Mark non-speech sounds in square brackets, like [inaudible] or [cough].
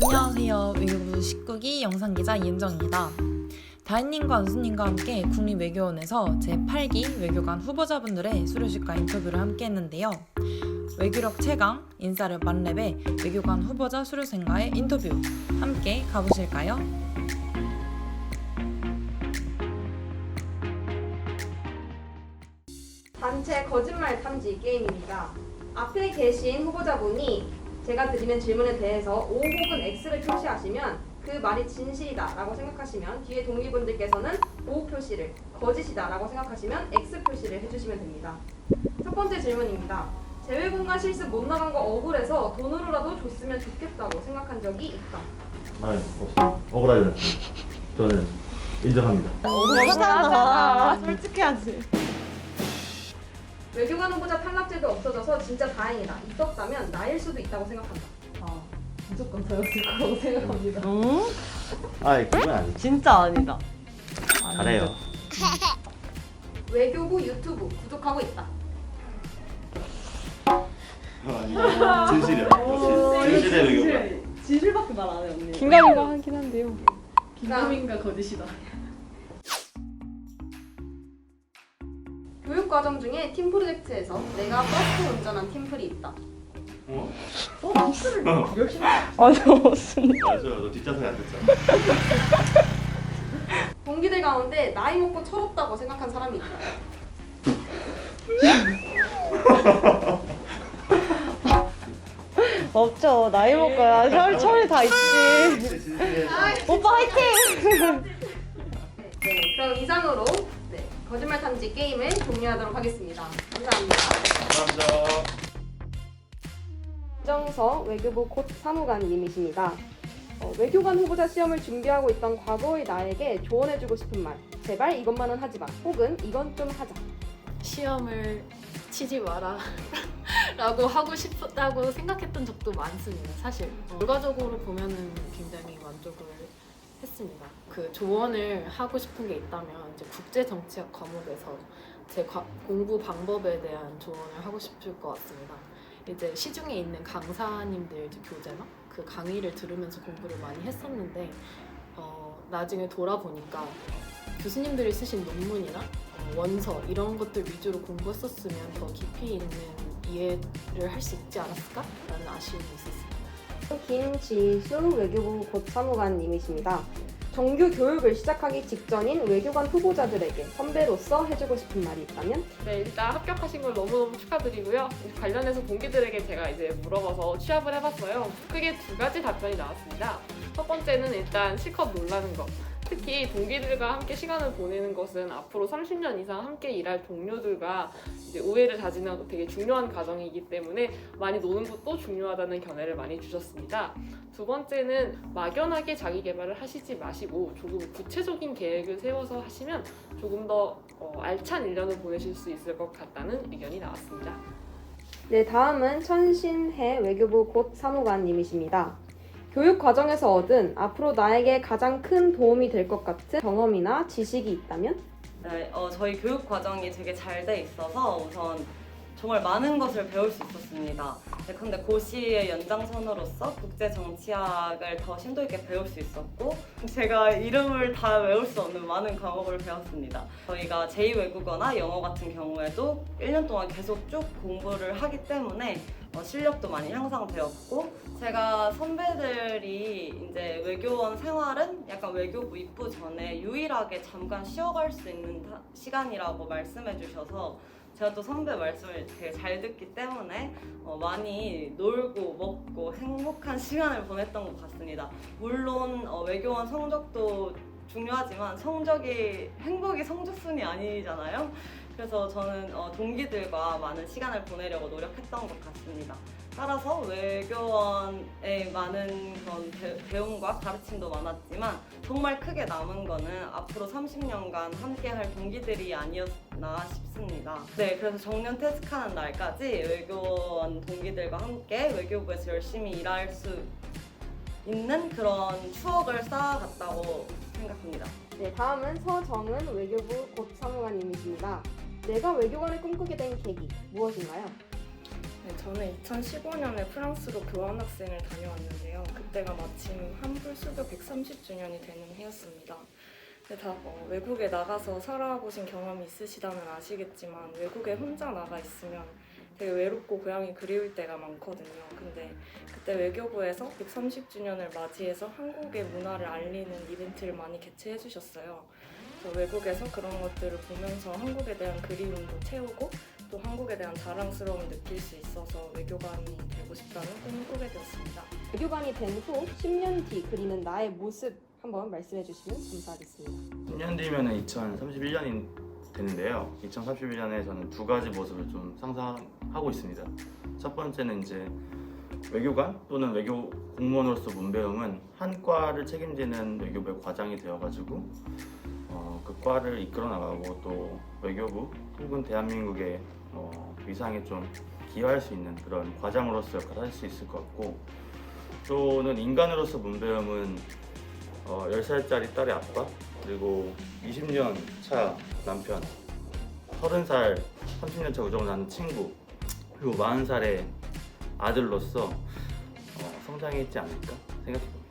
안녕하세요. 외교부 19기 영상기자 이은정입니다. 다인님과 은수님과 함께 국립외교원에서 제8기 외교관 후보자분들의 수료식과 인터뷰를 함께 했는데요. 외교력 최강, 인사력 만렙의 외교관 후보자 수료생과의 인터뷰 함께 가보실까요? 단체 거짓말 탐지 게임입니다. 앞에 계신 후보자분이 제가 드리는 질문에 대해서 O 혹은 X를 표시하시면 그 말이 진실이다 라고 생각하시면 뒤에 동기분들께서는 O 표시를 거짓이다 라고 생각하시면 X 표시를 해주시면 됩니다. 첫 번째 질문입니다. 재외공간 실습 못 나간 거 억울해서 돈으로라도 줬으면 좋겠다고 생각한 적이 있다. 아니 없어 억울하지 않습니다. 저는 인정합니다. 억울하잖아. [laughs] 솔직해야지. 외교관 후보자 탈락제도 없어져서 진짜 다행이다. 있었다면 나일 수도 있다고 생각한다. 아, 무조건 저였을 거라고 생각합니다. 응? 아이 그건 아니. 진짜 아니다. 잘해요. [laughs] 외교부 유튜브 구독하고 있다. 진실이야. 진실의 외교관. 진실밖에 말 안해 언니. 긴가민가 하긴 한데요. 긴가민가 거짓이다. 교육 과정 중에 팀 프로젝트에서 내가 버스 운전한 팀플이 있다. 어? 어 박수를 열심히. 아니 무슨 맞아. 너 뒷좌석에 앉았잖아. [laughs] 동기들 가운데 나이 먹고 철없다고 생각한 사람이 있다. [laughs] 없죠. 나이 먹고야. 철 철이 다 있지. 진실의 오빠 화이팅. 네, 그럼 이상으로 네, 거짓말 탐지 게임을 종료하도록 하겠습니다. 감사합니다. 감사합니다. 정서 외교부 곧 사무관님이십니다. 어, 외교관 후보자 시험을 준비하고 있던 과거의 나에게 조언해주고 싶은 말. 제발 이것만은 하지 마. 혹은 이건 좀 하자. 시험을 치지 마라 [laughs] 라고 하고 싶다고 생각했던 적도 많습니다 사실 어, 결과적으로 보면은 굉장히 만족을 했습니다 그 조언을 하고 싶은 게 있다면 이제 국제 정치학 과목에서 제 과- 공부 방법에 대한 조언을 하고 싶을 것 같습니다 이제 시중에 있는 강사님들 교재나 그 강의를 들으면서 공부를 많이 했었는데 어, 나중에 돌아보니까 교수님들이 쓰신 논문이나 어, 원서 이런 것들 위주로 공부했었으면 더 깊이 있는 이해를 할 수 있지 않았을까라는 아쉬움이 있었습니다. 김지수 외교부 곧 사무관님이십니다. 정규 교육을 시작하기 직전인 외교관 후보자들에게 선배로서 해주고 싶은 말이 있다면? 네 일단 합격하신 걸 너무너무 축하드리고요. 관련해서 동기들에게 제가 이제 물어봐서 취합을 해봤어요. 크게 두 가지 답변이 나왔습니다. 첫 번째는 일단 실컷 놀라는 것. 특히 동기들과 함께 시간을 보내는 것은 앞으로 30년 이상 함께 일할 동료들과 이제 우애를 다지는 되게 중요한 과정이기 때문에 많이 노는 것도 중요하다는 견해를 많이 주셨습니다. 두 번째는 막연하게 자기 개발을 하시지 마시고 조금 구체적인 계획을 세워서 하시면 조금 더 어, 알찬 1년을 보내실 수 있을 것 같다는 의견이 나왔습니다. 네, 다음은 천신혜 외교부 곧 사무관님이십니다. 교육 과정에서 얻은 앞으로 나에게 가장 큰 도움이 될 것 같은 경험이나 지식이 있다면? 네, 어, 저희 교육 과정이 되게 잘 돼 있어서 우선 정말 많은 것을 배울 수 있었습니다. 네, 근데 고시의 연장선으로서 국제 정치학을 더 심도 있게 배울 수 있었고 제가 이름을 다 외울 수 없는 많은 과목을 배웠습니다. 저희가 제2외국어나 영어 같은 경우에도 1년 동안 계속 쭉 공부를 하기 때문에 어, 실력도 많이 향상되었고 제가 선배들이 이제 외교원 생활은 약간 외교부 입부 전에 유일하게 잠깐 쉬어갈 수 있는 타- 시간이라고 말씀해 주셔서 제가 또 선배 말씀을 되게 잘 듣기 때문에 어, 많이 놀고 먹고 행복한 [laughs] 시간을 보냈던 것 같습니다. 물론 어, 외교원 성적도 중요하지만 성적이 행복이 성적순이 아니잖아요. 그래서 저는 어, 동기들과 많은 시간을 보내려고 노력했던 것 같습니다. 따라서 외교원에 많은 그런 배, 배움과 가르침도 많았지만 정말 크게 남은 거는 앞으로 30년간 함께할 동기들이 아니었나 싶습니다. 네, 그래서 정년 퇴직하는 날까지 외교원 동기들과 함께 외교부에서 열심히 일할 수 있는 그런 추억을 쌓아갔다고 생각합니다. 네, 다음은 서정은 외교부 곧 사무관님이십니다. 내가 외교관을 꿈꾸게 된 계기 무엇인가요? 네, 저는 2015년에 프랑스로 교환학생을 다녀왔는데요. 그때가 마침 한불 수교 130주년이 되는 해였습니다. 다 어, 외국에 나가서 살아보신 경험이 있으시다면 아시겠지만 외국에 혼자 나가 있으면 되게 외롭고 고향이 그리울 때가 많거든요. 근데 그때 외교부에서 130주년을 맞이해서 한국의 문화를 알리는 이벤트를 많이 개최해 주셨어요. 외국에서 그런 것들을 보면서 한국에 대한 그리움도 채우고 또 한국에 대한 자랑스러움을 느낄 수 있어서 외교관이 되고 싶다는 꿈을 꾸게 되었습니다. 외교관이 된 후 10년 뒤 그리는 나의 모습 한번 말씀해 주시면 감사하겠습니다. 10년 뒤면은 2031년이 되는데요. 2031년에 저는 두 가지 모습을 좀 상상하고 있습니다. 첫 번째는 이제 외교관 또는 외교 공무원으로서 문배움은 한 과를 책임지는 외교부의 과장이 되어가지고 어, 그 과를 이끌어 나가고 또 외교부 혹은 대한민국의 어, 위상에 좀 기여할 수 있는 그런 과장으로서 역할을 할 수 있을 것 같고 또는 인간으로서 문배움은 어, 10살짜리 딸의 아빠 그리고 20년 차 남편 30살 30년 차 우정을 나눈 친구 그리고 40살의 아들로서 어, 성장했지 않을까 생각해 봅니다.